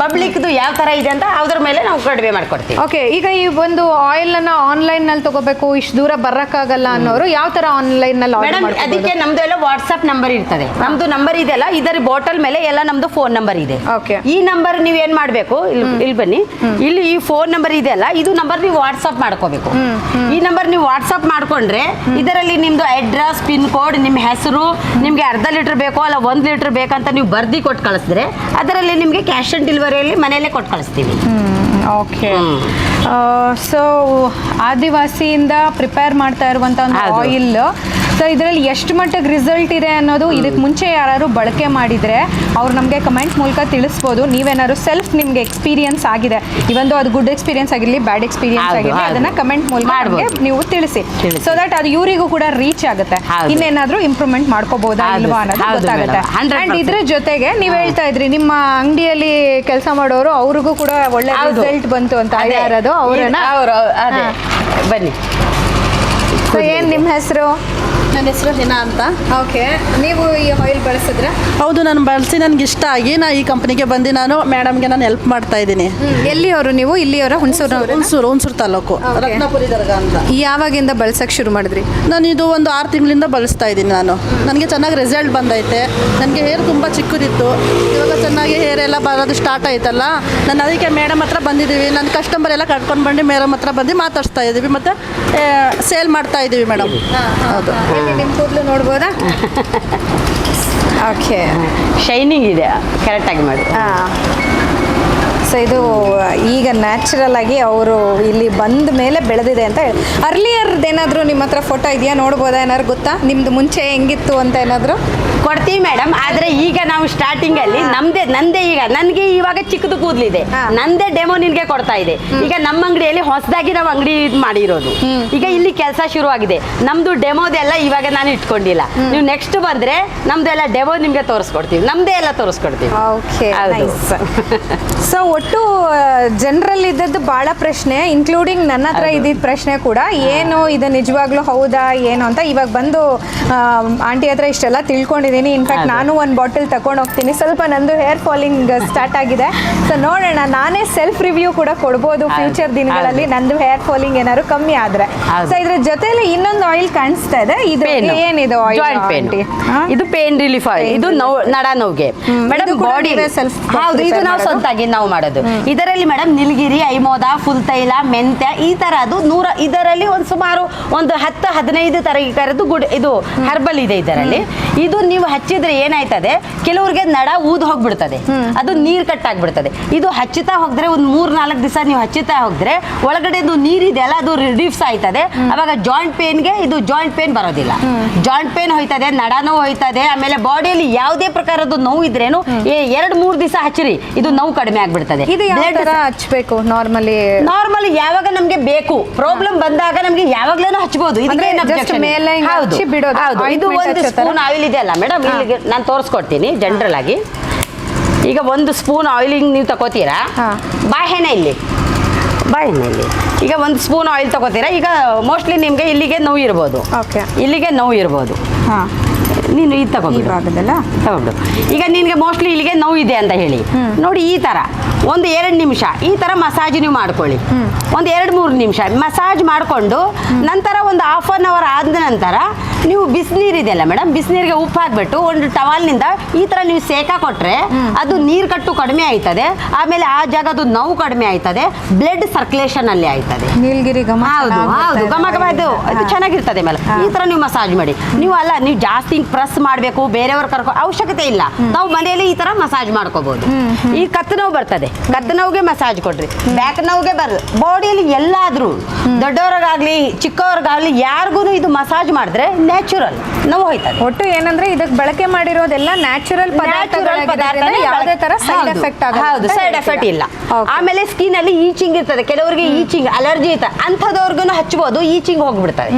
ಪಬ್ಲಿಕ್ದು ಯಾವ ತರ ಇದೆ ಅಂತ ಅದ್ರ ಮೇಲೆ ನಾವು ಕಡಿಮೆ ಮಾಡ್ಕೊಡ್ತೀವಿ. ಓಕೆ ಈಗ ಈ ಒಂದು ಆಯಿಲ್ ಅನ್ನ ಆನ್ಲೈನ್ನಲ್ಲಿ ತಗೋಬೇಕು ಇಷ್ಟು ದೂರ ಬರಕ್ಕಾಗಲ್ಲ ಅನ್ನೋರು ಯಾವ ತರ ಆನ್ಲೈನ್ನಲ್ಲಿ ಮೇಡಮ್ ಅದಕ್ಕೆ ನಮ್ದು ಎಲ್ಲ ವಾಟ್ಸ್ಆಪ್ ನಂಬರ್ ಇರ್ತದೆ. ನಮ್ದು ನಂಬರ್ ಇದೆಯಲ್ಲ ಇದರ ಬಾಟಲ್ ಮೇಲೆ ಎಲ್ಲ ನಮ್ದು ಫೋನ್ ನಂಬರ್ ಇದೆ. ಓಕೆ ಈ ನಂಬರ್ ನೀವು ಏನ್ ಮಾಡ್ಬೇಕು? ಇಲ್ಲಿ ಬನ್ನಿ. ಇಲ್ಲಿ ಈ ಫೋನ್ ನಂಬರ್ ಇದೆ ಅಲ್ಲ ಇದು ನಂಬರ್ ನೀವು ವಾಟ್ಸ್ಆಪ್ ಮಾಡ್ಕೋಬೇಕು. ಈ ನಂಬರ್ ನೀವು ವಾಟ್ಸ್ಆಪ್ ಮಾಡ್ಕೊಂಡ್ರೆ ಇದರಲ್ಲಿ ನಿಮ್ದು ಅಡ್ರೆಸ್ ಪಿನ್ ಕೋಡ್ ನಿಮ್ಮ ಹೆಸರು ನಿಮ್ಗೆ ಅರ್ಧ ಲೀಟರ್ ಬೇಕೋ ಅಲ್ಲ ಒಂದ್ ಲೀಟರ್ ಬೇಕಂತ ನೀವು ಬರ್ದಿ ಕೊಟ್ಟು ಕಳಿಸಿದ್ರೆ ಅದರಲ್ಲಿ ನಿಮಗೆ ಕ್ಯಾಶ್ ಆನ್ ಡೆಲಿವರಿಯಲ್ಲಿ ಮನೆಯಲ್ಲೇ ಕೊಟ್ಟು ಕಳಿಸ್ತೀವಿ ಓಕೆ. ಸೊ ಆದಿವಾಸಿಯಿಂದ ಪ್ರಿಪೇರ್ ಮಾಡ್ತಾ ಇರುವಂತ ಒಂದು. ಆಯಿಲ್ ಸೊ ಇದರಲ್ಲಿ ಎಷ್ಟು ಮಟ್ಟಕ್ಕೆ ರಿಸಲ್ಟ್ ಇದೆ ಅನ್ನೋದು ಇದಕ್ಕೆ ಮುಂಚೆ ಯಾರು ಬಳಕೆ ಮಾಡಿದ್ರೆ ಅವ್ರು ನಮಗೆ ಕಮೆಂಟ್ ಮೂಲಕ ತಿಳಿಸ್ಬೋದು. ನೀವೇನಾದ್ರು ಸೆಲ್ಫ್ ನಿಮಗೆ ಎಕ್ಸ್ಪೀರಿಯನ್ಸ್ ಆಗಿದೆ. ಇವೊಂದು ಅದು ಗುಡ್ ಎಕ್ಸ್ಪೀರಿಯನ್ಸ್ ಆಗಿರಲಿ ಬ್ಯಾಡ್ ಎಕ್ಸ್ಪೀರಿಯನ್ಸ್ ಆಗಿರಲಿ. ಅದನ್ನ ಕಮೆಂಟ್ ಮೂಲಕ. ನೀವು ತಿಳಿಸಿ. ಸೊ ದಟ್ ಅದು ಇವರಿಗೂ ಕೂಡ ರೀಚ್ ಆಗುತ್ತೆ. ಇನ್ನೇನಾದ್ರೂ ಇಂಪ್ರೂವ್ಮೆಂಟ್ ಮಾಡ್ಕೋಬಹುದಾ ಹೌದು, ಇಲ್ವಾ ಅನ್ನೋದು ಗೊತ್ತಾಗುತ್ತೆ. madam. 100% ಅಂಡ್ ಇದ್ರ ಜೊತೆಗೆ ನೀವು ಹೇಳ್ತಾ ಇದ್ರಿ ನಿಮ್ಮ ಅಂಗಡಿಯಲ್ಲಿ ಕೆಲಸ ಮಾಡೋರು ಅವ್ರಿಗೂ ಕೂಡ ಒಳ್ಳೆ ರಿಸಲ್ಟ್ ಬಂತು ಅಂತ ಇರೋದು ಯಾರದು ಅವರನ್ನ? ಬನ್ನಿ. ಸೊ ಏನ್ ನಿಮ್ಮ ಹೆಸರು? ನನ್ನ ಹೆಸರು ಹಿನಾ ಅಂತ. ಓಕೆ ನೀವು ಈ ಆಯಿಲ್ ಬಳಸಿದ್ರೆ? ಹೌದು ನಾನು ಬಳಸಿ ನನಗೆ ಇಷ್ಟ ಆಗಿ ನಾ ಈ ಕಂಪ್ನಿಗೆ ಬಂದು ನಾನು ಮೇಡಮ್ಗೆ ನಾನು ಹೆಲ್ಪ್ ಮಾಡ್ತಾ ಇದ್ದೀನಿ. ಎಲ್ಲಿಯವರು ನೀವು? ಇಲ್ಲಿಯವರ ಹುಣಸೂರಿನವರು ಹುಣಸೂರು ಹುಣಸೂರು ತಾಲೂಕು ರತ್ನಪುರಿ ದರ್ಗಾ ಅಂತ. ಯಾವಾಗಿಂದ ಬಳಸಕ್ ಶುರು ಮಾಡಿದ್ರಿ? ನಾನು ಇದು ಒಂದು ಆರು ತಿಂಗಳಿಂದ ಬಳಸ್ತಾ ಇದ್ದೀನಿ ನಾನು. ನನಗೆ ಚೆನ್ನಾಗಿ ರಿಸಲ್ಟ್ ಬಂದೈತೆ. ನನಗೆ ಹೇರ್ ತುಂಬ ಚಿಕ್ಕದಿತ್ತು. ಇವಾಗ ಚೆನ್ನಾಗಿ ಹೇರ್ ಎಲ್ಲ ಬರೋದು ಸ್ಟಾರ್ಟ್ ಆಯ್ತಲ್ಲ. ನಾನು ಅದಕ್ಕೆ ಮೇಡಮ್ ಹತ್ರ ಬಂದಿದ್ದೀವಿ. ನನ್ನ ಕಸ್ಟಮರ್ ಎಲ್ಲ ಕಟ್ಕೊಂಡು ಬಂದು ಮೇಡಮ್ ಹತ್ರ ಬಂದು ಮಾತಾಡ್ಸ್ತಾ ಇದ್ದೀವಿ. ಮತ್ತು ಸೇಲ್ ಮಾಡ್ತಾ ಇದ್ದೀವಿ ಮೇಡಮ್ ಹೌದು. ನಿಮ್ಮ ಕೂದಲು ನೋಡ್ಬೋದಾ? ಓಕೆ ಶೈನಿಂಗ್ ಇದೆ ಕರೆಕ್ಟಾಗಿ ಮಾಡಿ. ಸೊ ಇದು ಈಗ ನ್ಯಾಚುರಲ್ ಆಗಿ ಅವರು ಇಲ್ಲಿ ಬಂದ ಮೇಲೆ ಬೆಳೆದಿದೆ ಅಂತ ಹೇಳಿ. ಅರ್ಲಿಯರ್ದು ಏನಾದರೂ ನಿಮ್ಮ ಹತ್ರ ಫೋಟೋ ಇದೆಯಾ? ನೋಡ್ಬೋದಾ ಏನಾದ್ರು ಗೊತ್ತಾ? ನಿಮ್ದು ಮುಂಚೆ ಹೆಂಗಿತ್ತು ಅಂತ ಏನಾದರೂ? ಕೊಡ್ತೀವಿ ಮೇಡಮ್ ಆದ್ರೆ ಈಗ ನಾವು ಸ್ಟಾರ್ಟಿಂಗ್ ಅಲ್ಲಿ ನಮ್ದೇ ನಂದೇ ಈಗ ನನ್ಗೆ ಇವಾಗ ಚಿಕ್ಕದು ಕೂದಲಿದೆ. ನಂದೇ ಡೆಮೋ ನಿನ್ಗೆ ಕೊಡ್ತಾ ಇದೆ. ಈಗ ನಮ್ಮ ಅಂಗಡಿಯಲ್ಲಿ ಹೊಸದಾಗಿ ನಾವು ಅಂಗಡಿ ಇದು ಮಾಡಿರೋದು. ಈಗ ಇಲ್ಲಿ ಕೆಲಸ ಶುರು ಆಗಿದೆ ನಮ್ದು ಡೆಮೋದೆಲ್ಲ ಇವಾಗ ನಾನು ಇಟ್ಕೊಂಡಿಲ್ಲ. ನೀವು ನೆಕ್ಸ್ಟ್ ಬಂದ್ರೆ ನಮ್ದೆಲ್ಲ ಡೆಮೋ ನಿಮ್ಗೆ ತೋರಿಸ್ಕೊಡ್ತೀವಿ. ನಮ್ದೇ ಎಲ್ಲ ತೋರಿಸ್ಕೊಡ್ತೀವಿ. ಸೊ ಒಟ್ಟು ಜನರಲ್ಲಿ ಇದ್ದದ್ದು ಬಹಳ ಪ್ರಶ್ನೆ ಇನ್ಕ್ಲೂಡಿಂಗ್ ನನ್ನ ಹತ್ರ ಇದ್ದಿದ್ದ ಪ್ರಶ್ನೆ ಕೂಡ ಏನು ಇದು ನಿಜವಾಗ್ಲೂ ಹೌದಾ ಏನು ಅಂತ ಇವಾಗ ಬಂದು ಆಂಟಿ ಹತ್ರ ಇಷ್ಟೆಲ್ಲ ತಿಳ್ಕೊಂಡಿದ್ದೀನಿ. ಇನ್ಫ್ಯಾಕ್ಟ್ ಹೌದು. ನಾನು ಒಂದು ಬಾಟಲ್ ತಗೊಂಡು ಹೋಗ್ತೀನಿ. ಸ್ವಲ್ಪ ನಂದು ಹೇರ್ ಫಾಲಿಂಗ್ ಸ್ಟಾರ್ಟ್ ಆಗಿದೆ. ಸೊ ನೋಡೋಣ. ನಾನೇ ಸೆಲ್ಫ್ ರಿವ್ಯೂ ಕೂಡ ಕೊಡ್ಬೋದು ಫ್ಯೂಚರ್ ದಿನಗಳಲ್ಲಿ. ನಂದು ಹೇರ್ ಫಾಲಿಂಗ್ ಏನಾದ್ರು ಕಮ್ಮಿ ಆದ್ರೆ. ಸೊ ಇದ್ರ ಜೊತೆಲಿ ಇನ್ನೊಂದು ಆಯಿಲ್ ಕಾಣಿಸ್ತಾ ಇದೆ. ಇದು ಏನಿದೆ ಪೇನ್ ಇದು ಪೇನ್ ರಿಲೀಫ್ ಆಯಿಲ್ ಇದು ನೋವು ನಡ ನೋವಿಗೆ ಮೇಡಮ್ ಬಾಡಿ ಸೆಲ್ಫ್ ಹೌದು ಇದು ನಾವು? ಸ್ವಂತಾಗಿ ನಾವು ಮಾಡೋದು. ಇದರಲ್ಲಿ ಮೇಡಮ್ ನಿಲಗಿರಿ ಐಮೋದ ಫುಲ್ ತೈಲ ಮೆಂತ್ಯ ಈ ತರ ಅದು ನೂರ ಇದರಲ್ಲಿ ಒಂದು ಸುಮಾರು ಒಂದು ಹತ್ತು ಹದಿನೈದು ತರಕಾರದ್ದು ಗುಡ್ ಇದು ಹರ್ಬಲ್ ಇದೆ ಇದರಲ್ಲಿ. ಇದು ನೀವು ಹಚ್ಚಿದ್ರೆ ಏನಾಯ್ತದೆ? ಕೆಲವ್ರಿಗೆ ನಡ ಊದ್ ಹೋಗ್ಬಿಡ್ತದೆ. ಅದು ನೀರ್ ಕಟ್ಟಾಗ್ಬಿಡ್ತದೆ. ಇದು ಹಚ್ಚುತ್ತಾ ಹೋಗಿದ್ರೆ ಒಂದ್ ಮೂರ್ ನಾಲ್ಕು ದಿವಸ ನೀವು ಹಚ್ಚುತ್ತಾ ಹೋದ್ರೆ ಒಳಗಡೆದು ನೀರಿದೆಯಲ್ಲ ಅದು ರಿಲೀಫ್ಸ್ ಆಯ್ತದೆ. ಅವಾಗ ಜಾಯಿಂಟ್ ಪೇನ್ಗೆ ಇದು ಜಾಯಿಂಟ್ ಪೇನ್ ಬರೋದಿಲ್ಲ. ಜಾಯಿಂಟ್ ಪೇನ್ ಹೋಯ್ತದೆ ನಡ ನೋವು ಹೋಯ್ತದೆ ಆಮೇಲೆ ಬಾಡಿಯಲ್ಲಿ ಯಾವುದೇ ಪ್ರಕಾರದ ನೋವು ಇದ್ರೇನು ಎರಡ್ ಮೂರ್ ದಿವಸ ಹಚ್ಚಿರಿ ಇದು ನೋವು ಕಡಿಮೆ ಆಗ್ಬಿಡ್ತದೆ. ಇದು ಹಚ್ಬೇಕು ನಾರ್ಮಲಿ ನಾರ್ಮಲ್ ಯಾವಾಗ ನಮ್ಗೆ ಬೇಕು ಪ್ರಾಬ್ಲಮ್ ಬಂದಾಗ ನಮ್ಗೆ ಯಾವಾಗ್ಲೂ ಹಚ್ಬೋದು. ಇದಕ್ಕೆ ಹೌದು ಹಚ್ಚಿ ಬಿಡೋದು, ಇದು ಒಂದು? ಸ್ಪೂನ್ ಆಯಿಲ್ ಇದೆ ಅಲ್ಲ ಮೇಡಮ್ ಇಲ್ಲಿಗೆ ನಾನು ತೋರಿಸ್ಕೊಡ್ತೀನಿ ಜನರಲ್ ಆಗಿ ಈಗ ಒಂದು ಸ್ಪೂನ್ ಆಯಿಲಿಂಗ್ ನೀವು ತಗೋತೀರಾ? ಹಾ. ಇಲ್ಲಿ. ಬಾಳೆಹಣ್ಣೆ ಇಲ್ಲಿ. ಈಗ ಒಂದು ಸ್ಪೂನ್ ಆಯಿಲ್ ತಗೋತೀರಾ? ಈಗ ಮೋಸ್ಟ್ಲಿ ನಿಮಗೆ ಇಲ್ಲಿಗೆ ನೋವು ಇರ್ಬೋದು. ಓಕೆ. ಇಲ್ಲಿಗೆ ನೋವು ಇರ್ಬೋದು. ಹಾಂ. ನೀನು ಇದು ತಗೊಂಡು ತಗೊಂಡು ಈಗ ನಿನಗೆ ಮೋಸ್ಟ್ಲಿ ಇಲ್ಲಿಗೆ ನೋವು ಇದೆ ಅಂತ ಹೇಳಿ. ನೋಡಿ ಈ ಥರ ಒಂದು ಎರಡು ನಿಮಿಷ. ಈ ಥರ ಮಸಾಜ್ ನೀವು ಮಾಡ್ಕೊಳ್ಳಿ. ಒಂದು ಎರಡು ಮೂರು ನಿಮಿಷ. ಮಸಾಜ್ ಮಾಡಿಕೊಂಡು ನಂತರ ಒಂದು ಹಾಫ್ ಆನ್ ಅವರ್ ಆದ ನಂತರ ನೀವು ಬಿಸಿನೀರು ಇದೆಯಲ್ಲ ಮೇಡಮ್ ಬಿಸಿನೀರಿಗೆ ಉಪ್ಪು ಹಾಕ್ಬಿಟ್ಟು ಒಂದು ಟವಾಲ್ನಿಂದ ಈ ಥರ ನೀವು ಸೇಕ ಕೊಟ್ಟರೆ ಅದು ನೀರು ಕಟ್ಟು ಕಡಿಮೆ ಆಯ್ತದೆ. ಆಮೇಲೆ ಆ ಜಾಗದ್ದು ನೋವು ಕಡಿಮೆ ಆಯ್ತದೆ. ಬ್ಲಡ್ ಸರ್ಕ್ಯುಲೇಷನ್ ಅಲ್ಲಿ ಆಯ್ತದೆ. ನೀಲಗಿರಿ ಘಮ ಹೌದು ಹೌದು. ಘಮ ಘಮ ಇದೆ. ಇದು ಇದು ಚೆನ್ನಾಗಿರ್ತದೆ ಮೇಲೆ ಈ ತರ ನೀವು ಮಸಾಜ್ ಮಾಡಿ. ನೀವು ಅಲ್ಲ ನೀವು ಜಾಸ್ತಿ ಪ್ರೆಸ್ ಮಾಡಬೇಕು ಬೇರೆಯವ್ರ ಕರ್ಕೊ ಅವಶ್ಯಕತೆ ಇಲ್ಲ. ನಾವು ಮನೆಯಲ್ಲಿ ಈ ತರ ಮಸಾಜ್ ಮಾಡ್ಕೋಬಹುದು ಈ ಕತ್ತು ನೋವು ಬರ್ತದೆ. ಕತ್ತು ನೋವಿಗೆ ಮಸಾಜ್ ಕೊಡ್ರಿ. ಬ್ಯಾಕ್ ನೋವಿಗೆ ಬರ್ ಬಾಡಿಯಲ್ಲಿ ಎಲ್ಲಾದ್ರೂ ದೊಡ್ಡವ್ರಿಗಾಗ್ಲಿ ಚಿಕ್ಕವ್ರಿಗಾಗ್ಲಿ ಯಾರಿಗೂ ಇದು ಮಸಾಜ್ ಮಾಡಿದ್ರೆ ನ್ಯಾಚುರಲ್ ನೋವು ಹೋಯ್ತದೆ. ಒಟ್ಟು ಏನಂದ್ರೆ ಇದಕ್ಕೆ ಬಳಕೆ ಮಾಡಿರೋದೆಲ್ಲ ನ್ಯಾಚುರಲ್ ಯಾವುದೇ ತರ ಸೈಡ್ ಎಫೆಕ್ಟ್ ಹೌದು. ಸೈಡ್ ಎಫೆಕ್ಟ್ ಇಲ್ಲ. ಆಮೇಲೆ ಸ್ಕಿನ್ ಅಲ್ಲಿ ಈಚಿಂಗ್ ಇರ್ತದೆ. ಕೆಲವರಿಗೆ ಈಚಿಂಗ್ ಅಲರ್ಜಿ ಇರ್ತದೆ. ಅಂಥದವ್ರಿಗೂ ಹಚ್ಚಬಹುದು ಈಚಿಂಗ್ ಹೋಗ್ಬಿಡ್ತದೆ.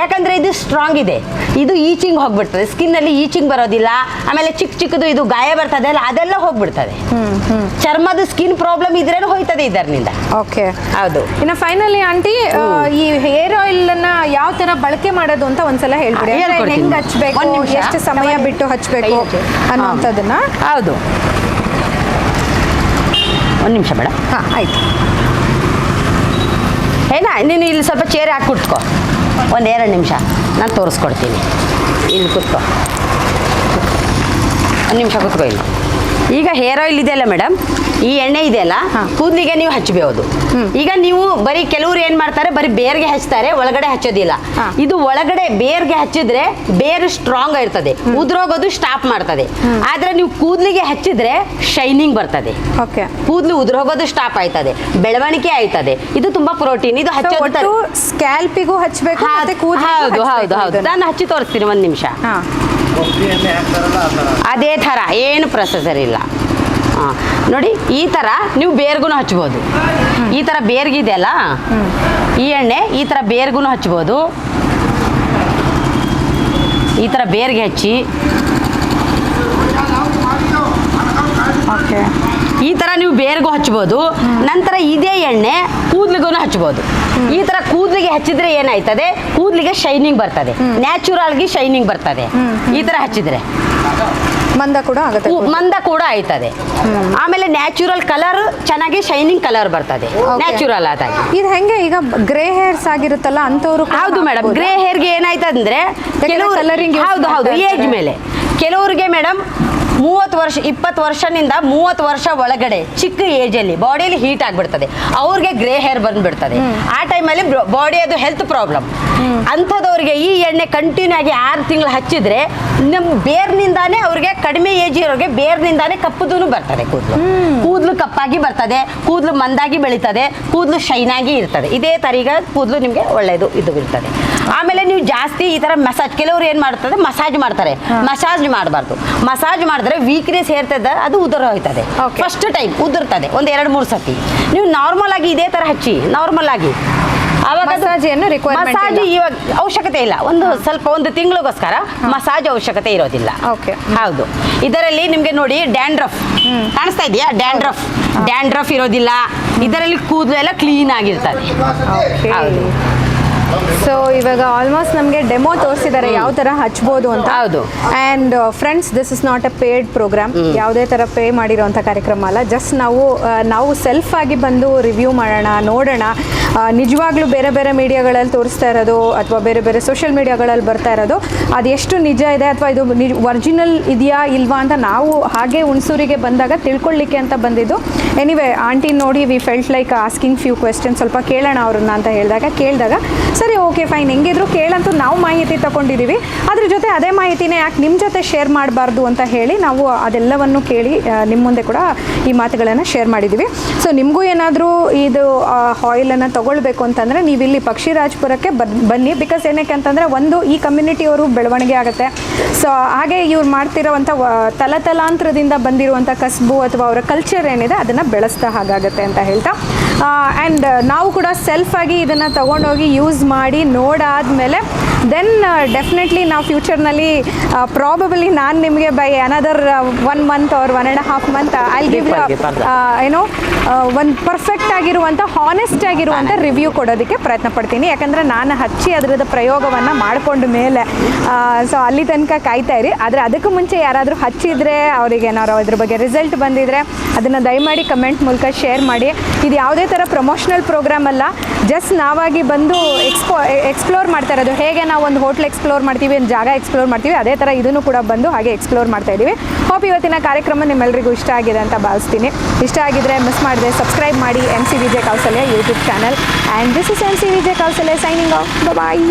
ಯಾಕಂದ್ರೆ ಇದು ಸ್ಟ್ರಾಂಗ್ ಇದೆ. ಇದು ಈಚಿಂಗ್ ಹೋಗ್ಬಿಡ್ತದೆ. ಸ್ಕಿನ್ ಅಲ್ಲಿ ಈಚಿಂಗ್ ಬರೋದಿಲ್ಲ. ಆಮೇಲೆ ಚಿಕ್ಕ ಚಿಕ್ಕದು ಇದು ಗಾಯ ಬರ್ತದೆ ಅಲ್ಲ ಅದೆಲ್ಲ ಹೋಗ್ಬಿಡ್ತದೆ. ಚರ್ಮದ ಸ್ಕಿನ್ ಪ್ರಾಬ್ಲಮ್ ಇದ್ರೇನು ಹೋಯ್ತದೆ ಇದರಿಂದ ಓಕೆ ಹೌದು. ಇನ್ನು ಫೈನಲಿ ಆಂಟಿ ಈ ಹೇರ್ ಆಯಿಲ್ ಅನ್ನ ಯಾವ ತರ ಬಳಕೆ ಮಾಡೋದು ಅಂತ ಒಂದ್ಸಲ ಹೇಳ್ಬಿಡಿ. ಹೇಳ್ಕೊಡ್ತೀನಿ. ಹೆಂಗ್ ಹಚ್ಬೇಕು ಒಂದ್ ನಿಮಿಷ. ಎಷ್ಟು ಸಮಯ ಬಿಟ್ಟು ಹಚ್ಬೇಕು ಕೈ. ಅನ್ನೋಂಥದ್ದನ್ನ ಹೌದು. ಒಂದು ನಿಮಿಷ ಬೇಡ. ಹಾ ಆಯ್ತು. ಏನಾ ನೀನು ಇಲ್ಲಿ ಸ್ವಲ್ಪ ಚೇರ್ ಹಾಕಿ ಕುತ್ಕೋ. ಒಂದು ಎರಡು ನಿಮಿಷ. ನಾನು ತೋರಿಸ್ಕೊಡ್ತೀನಿ. ಇಲ್ಲಿ ಕುತ್ಕೋ. ಒಂದು ನಿಮಿಷ ಕುತ್ಕೋ ಇಲ್ಲಿ. ಈಗ ಹೇರ್ ಆಯಿಲ್ ಇದೆಯಲ್ಲ ಮೇಡಮ್ ಈ ಎಣ್ಣೆ ಇದೆಯಲ್ಲ? ಅಲ್ಲ ಕೂದಲಿಗೆ ನೀವು ಹಚ್ಚಬಹುದು ಈಗ ನೀವು ಬರೀ ಕೆಲವರು ಏನ್ ಮಾಡ್ತಾರೆ ಬರೀ ಬೇರ್ಗೆ ಹಚ್ತಾರೆ ಒಳಗಡೆ ಹಚ್ಚೋದಿಲ್ಲ. ಇದು ಒಳಗಡೆ ಬೇರ್ಗೆ ಹಚ್ಚಿದ್ರೆ ಬೇರ್ ಸ್ಟ್ರಾಂಗ್ ಇರ್ತದೆ. ಉದ್ರೋಗೋದು ಸ್ಟಾಪ್ ಮಾಡ್ತದೆ. ಆದ್ರೆ ನೀವು ಕೂದಲಿಗೆ ಹಚ್ಚಿದ್ರೆ ಶೈನಿಂಗ್ ಬರ್ತದೆ. ಕೂದಲು ಉದ್ರೋಗೋದು ಸ್ಟಾಪ್ ಆಯ್ತದೆ. ಬೆಳವಣಿಗೆ ಆಯ್ತದೆ. ಇದು ತುಂಬಾ ಪ್ರೋಟೀನ್ ಇದು ಸ್ಕ್ಯಾಲ್ಪಿಗೂ ಹಚ್ಚಬೇಕು ಹೌದು ಹೌದು ಹೌದು. ನಾನು ಹಚ್ಚಿ ತೋರಿಸ್ತೀನಿ ಒಂದ್ ನಿಮಿಷ. ಅದೇ ಥರ, ಏನು ಪ್ರೊಸೆಸರ್ ಇಲ್ಲ. ಹಾಂ ನೋಡಿ, ಈ ಥರ ನೀವು ಬೇರ್ಗೂ ಹಚ್ಬೋದು. ಈ ಥರ ಬೇರ್ಗಿದೆಯಲ್ಲ? ಈ ಎಣ್ಣೆ, ಈ ಥರ ಬೇರ್ಗೂ ಹಚ್ಬೋದು. ಈ ಥರ ಬೇರ್ಗೆ ಹಚ್ಚಿ. ಓಕೆ. ಈ ತರ ನೀವು ಬೇರ್ಗೂ ಹಚ್ಬೋದು. ನಂತರ ಇದೇ ಎಣ್ಣೆ ಕೂದಲಿಗೂ ಹಚ್ಬೋದು. ಈ ತರ ಕೂದಲಿಗೆ ಹಚ್ಚಿದ್ರೆ ಏನಾಯ್ತದೆ? ಕೂದಲಿಗೆ ಶೈನಿಂಗ್ ಬರ್ತದೆ. ನ್ಯಾಚುರಲ್ಗೆ ಶೈನಿಂಗ್ ಬರ್ತದೆ. ಈ ತರ ಹಚ್ಚಿದ್ರೆ. ಮಂದ ಕೂಡ ಆಗುತ್ತೆ ಮಂದ ಕೂಡ ಆಯ್ತದೆ. ಆಮೇಲೆ ನ್ಯಾಚುರಲ್ ಕಲರ್ ಚೆನ್ನಾಗಿ ಶೈನಿಂಗ್ ಕಲರ್ ಬರ್ತದೆ. ನ್ಯಾಚುರಲ್ ಆದಾಗ. ಇದು ಹೆಂಗೆ ಈಗ ಗ್ರೇ ಹೇರ್ಸ್ ಆಗಿರುತ್ತಲ್ಲ ಅಂತವ್ರು ಹೌದು ಮೇಡಮ್? ಗ್ರೇ ಹೇರ್ಗೆ ಏನಾಯ್ತಂದ್ರೆ ಕೆಲವರು ಕಲರಿಂಗ್ ಹೌದು ಹೌದು. ಏಜ್ ಮೇಲೆ. ಕೆಲವರಿಗೆ ಮೇಡಮ್ ಮೂವತ್ತು ವರ್ಷ ಇಪ್ಪತ್ತು ವರ್ಷದಿಂದ ಮೂವತ್ತು ವರ್ಷ ಒಳಗಡೆ ಚಿಕ್ಕ ಏಜಲ್ಲಿ ಬಾಡಿಯಲ್ಲಿ ಹೀಟ್ ಆಗಿಬಿಡ್ತದೆ. ಅವ್ರಿಗೆ ಗ್ರೇ ಹೇರ್ ಬಂದ್ಬಿಡ್ತದೆ. ಆ ಟೈಮಲ್ಲಿ ಬಾಡಿ ಅದು ಹೆಲ್ತ್ ಪ್ರಾಬ್ಲಮ್ ಅಂಥದವ್ರಿಗೆ ಈ ಎಣ್ಣೆ ಕಂಟಿನ್ಯೂ ಆಗಿ ಆರು ತಿಂಗಳು ಹಚ್ಚಿದ್ರೆ ನಮ್ಮ ಬೇರ್ನಿಂದಾನೇ ಅವ್ರಿಗೆ ಕಡಿಮೆ ಏಜ್ ಇರೋರಿಗೆ ಬೇರ್ನಿಂದಾನೇ ಕಪ್ಪುದೂ ಬರ್ತದೆ ಕೂದಲು. ಕೂದಲು ಕಪ್ಪಾಗಿ ಬರ್ತದೆ ಕೂದಲು ಮಂದಾಗಿ ಬೆಳೀತದೆ ಕೂದಲು ಶೈನ್ ಆಗಿ ಇರ್ತದೆ. ಇದೇ ತರೀಗ ಕೂದಲು ನಿಮಗೆ ಒಳ್ಳೆಯದು ಇದು ಇರ್ತದೆ. ಆಮೇಲೆ ನೀವು ಜಾಸ್ತಿ ಈ ಥರ ಮಸಾಜ್ ಕೆಲವರು ಏನು ಮಾಡ್ತಾರೆ? ಮಸಾಜ್ ಮಾಡ್ತಾರೆ. ಮಸಾಜ್ ಮಾಡಬಾರ್ದು. ಮಸಾಜ್ ಮಾಡಿದ್ರೆ ವೀಕ್ನೆಸ್ ಹೇರ್ತದ ಅದು ಉದುರ ಹೋಯ್ತದೆ. ಫಸ್ಟ್ ಟೈಮ್ ಉದುರ್ತದೆ ಒಂದು ಎರಡು ಮೂರು ಸತಿ ನೀವು ನಾರ್ಮಲ್ ಆಗಿ ಇದೇ ತರ ಹಚ್ಚಿ ನಾರ್ಮಲ್ ಆಗಿ. ಆವಾಗ ಮಸಾಜ್. ಇವಾಗ ಅವಶ್ಯಕತೆ ಇಲ್ಲ. ಒಂದು ಸ್ವಲ್ಪ ಒಂದು ತಿಂಗಳಿಗೋಸ್ಕರ ಮಸಾಜ್ ಅವಶ್ಯಕತೆ ಇರೋದಿಲ್ಲ. ಓಕೆ ಹೌದು. ಇದರಲ್ಲಿ ನಿಮಗೆ ನೋಡಿ ಡ್ಯಾಂಡ್ರಫ್ ಕಾಣಿಸ್ತಾ ಇದೆಯಾ? ಡ್ಯಾಂಡ್ರಫ್ ಡ್ಯಾಂಡ್ರಫ್ ಇರೋದಿಲ್ಲ. ಇದರಲ್ಲಿ ಕೂದಲು ಎಲ್ಲ ಕ್ಲೀನ್ ಆಗಿರ್ತದೆ. ಹೌದು. ಸೊ ಇವಾಗ ಆಲ್ಮೋಸ್ಟ್ ನಮಗೆ ಡೆಮೋ ತೋರಿಸಿದ್ದಾರೆ ಯಾವ ತರ ಹಚ್ಬೋದು ಅಂತ. ಹೌದು. And friends this is not a paid programme ಯಾವುದೇ ತರ ಪೇ ಮಾಡಿರೋಂಥ ಕಾರ್ಯಕ್ರಮ ಅಲ್ಲ. ಜಸ್ಟ್ ನಾವು ನಾವು ಸೆಲ್ಫ್ ಆಗಿ ಬಂದು ರಿವ್ಯೂ ಮಾಡೋಣ ನೋಡೋಣ. ನಿಜವಾಗ್ಲೂ ಬೇರೆ ಬೇರೆ ಮೀಡಿಯಾಗಳಲ್ಲಿ ತೋರಿಸ್ತಾ ಇರೋದು ಅಥವಾ ಬೇರೆ ಬೇರೆ ಸೋಷಿಯಲ್ ಮೀಡಿಯಾಗಳಲ್ಲಿ ಬರ್ತಾ ಇರೋದು ಅದು ಎಷ್ಟು ನಿಜ ಇದೆ ಅಥವಾ ಇದು ಒರಿಜಿನಲ್ ಇದೆಯಾ ಇಲ್ವಾ ಅಂತ ನಾವು ಹಾಗೆ ಹುಣಸೂರಿಗೆ ಬಂದಾಗ ತಿಳ್ಕೊಳ್ಳಿಕ್ಕೆ ಅಂತ ಬಂದಿದ್ದು. ಎನಿವೆ ಆಂಟಿ ನೋಡಿ we felt like asking few question ಸ್ವಲ್ಪ ಕೇಳೋಣ ಅವ್ರನ್ನ ಅಂತ ಹೇಳಿದಾಗ ಕೇಳಿದಾಗ ಸರಿ ಓಕೆ ಫೈನ್ ಹೆಂಗಿದ್ರು ಕೇಳಂತೂ ನಾವು ಮಾಹಿತಿ ತಗೊಂಡಿದ್ದೀವಿ ಅದ್ರ ಜೊತೆ ಅದೇ ಮಾಹಿತಿನೇ ಯಾಕೆ ನಿಮ್ಮ ಜೊತೆ ಶೇರ್ ಮಾಡಬಾರ್ದು ಅಂತ ಹೇಳಿ ನಾವು ಅದೆಲ್ಲವನ್ನು ಕೇಳಿ ನಿಮ್ಮ ಮುಂದೆ ಕೂಡ ಈ ಮಾತುಗಳನ್ನು ಶೇರ್ ಮಾಡಿದ್ದೀವಿ ಸೊ ನಿಮಗೂ ಏನಾದರೂ ಇದು ಆಯಿಲನ್ನು ತೊಗೊಳ್ಬೇಕು ಅಂತಂದರೆ ನೀವು ಇಲ್ಲಿ ಪಕ್ಷಿರಾಜ್ಪುರಕ್ಕೆ ಬನ್ ಬನ್ನಿ. ಬಿಕಾಸ್ ಏನಕ್ಕೆ ಅಂತಂದರೆ ಒಂದು ಈ ಕಮ್ಯುನಿಟಿಯವರು ಬೆಳವಣಿಗೆ ಆಗುತ್ತೆ. ಸೊ ಹಾಗೆ ಇವ್ರು ಮಾಡ್ತಿರೋವಂಥ ತಲತಲಾಂತರದಿಂದ ಬಂದಿರುವಂಥ ಕಸ್ಬು ಅಥವಾ ಅವರ ಕಲ್ಚರ್ ಏನಿದೆ ಅದನ್ನು ಬೆಳೆಸ್ತಾ ಹಾಗಾಗುತ್ತೆ ಅಂತ ಹೇಳ್ತಾ. ಆ್ಯಂಡ್ ನಾವು ಕೂಡ ಸೆಲ್ಫ್ ಆಗಿ ಇದನ್ನು ತೊಗೊಂಡೋಗಿ ಯೂಸ್ ನೋಡಾದ್ಮೇಲೆ ದೆನ್ ಡೆಫಿನೆಟ್ಲಿ ನಾವು ಫ್ಯೂಚರ್ನಲ್ಲಿ ಪ್ರಾಬಬಲಿ ನಾನು ನಿಮಗೆ by another one month or one and half month I give. ಏನೋ ಒಂದು ಪರ್ಫೆಕ್ಟ್ ಆಗಿರುವಂಥ ಹಾನೆಸ್ಟ್ ಆಗಿರುವಂಥ ರಿವ್ಯೂ ಕೊಡೋದಕ್ಕೆ ಪ್ರಯತ್ನ ಪಡ್ತೀನಿ. ಯಾಕಂದರೆ ನಾನು ಹಚ್ಚಿ ಅದರದ ಪ್ರಯೋಗವನ್ನು ಮಾಡಿಕೊಂಡ ಮೇಲೆ ಸೊ ಅಲ್ಲಿ ತನಕ ಕಾಯ್ತಾ ಇರಿ. ಆದರೆ ಅದಕ್ಕೂ ಮುಂಚೆ ಯಾರಾದರೂ ಹಚ್ಚಿದ್ರೆ ಅವರಿಗೆ ಏನಾದ್ರು ಅದ್ರ ಬಗ್ಗೆ ರಿಸಲ್ಟ್ ಬಂದಿದ್ರೆ ಅದನ್ನು ದಯಮಾಡಿ ಕಮೆಂಟ್ ಮೂಲಕ ಶೇರ್ ಮಾಡಿ. ಇದು ಯಾವುದೇ ಥರ ಪ್ರಮೋಷನಲ್ ಪ್ರೋಗ್ರಾಮ್ ಅಲ್ಲ. ಜಸ್ಟ್ ನಾವಾಗಿ ಬಂದು ಎಕ್ಸ್ಪೋ ಎಕ್ಸ್ಪ್ಲೋರ್ ಮಾಡ್ತಾ ಇರೋದು. ಹೇಗೆ ನಾವು ಒಂದು ಹೋಟ್ಲ್ ಎಕ್ಸ್ಪ್ಲೋರ್ ಮಾಡ್ತೀವಿ, ಒಂದು ಜಾಗ ಎಕ್ಸ್ಪ್ಲೋರ್ ಮಾಡ್ತೀವಿ, ಅದೇ ಥರ ಇದನ್ನು ಕೂಡ ಬಂದು ಹಾಗೆ ಎಕ್ಸ್ಪ್ಲೋರ್ ಮಾಡ್ತಾ ಇದ್ದೀವಿ. ಹೋಪ್ ಇವತ್ತಿನ ಕಾರ್ಯಕ್ರಮ ನಿಮ್ಮೆಲ್ಲರಿಗೂ ಇಷ್ಟ ಆಗಿದೆ ಅಂತ ಭಾವಿಸ್ತೀನಿ. ಇಷ್ಟ ಆಗಿದ್ರೆ ಮಿಸ್ ಮಾಡಿದೆ ಸಬ್ಸ್ಕ್ರೈಬ್ ಮಾಡಿ M C Vijay Kausalya YouTube channel and this is M C Vijay Kausalya signing off bye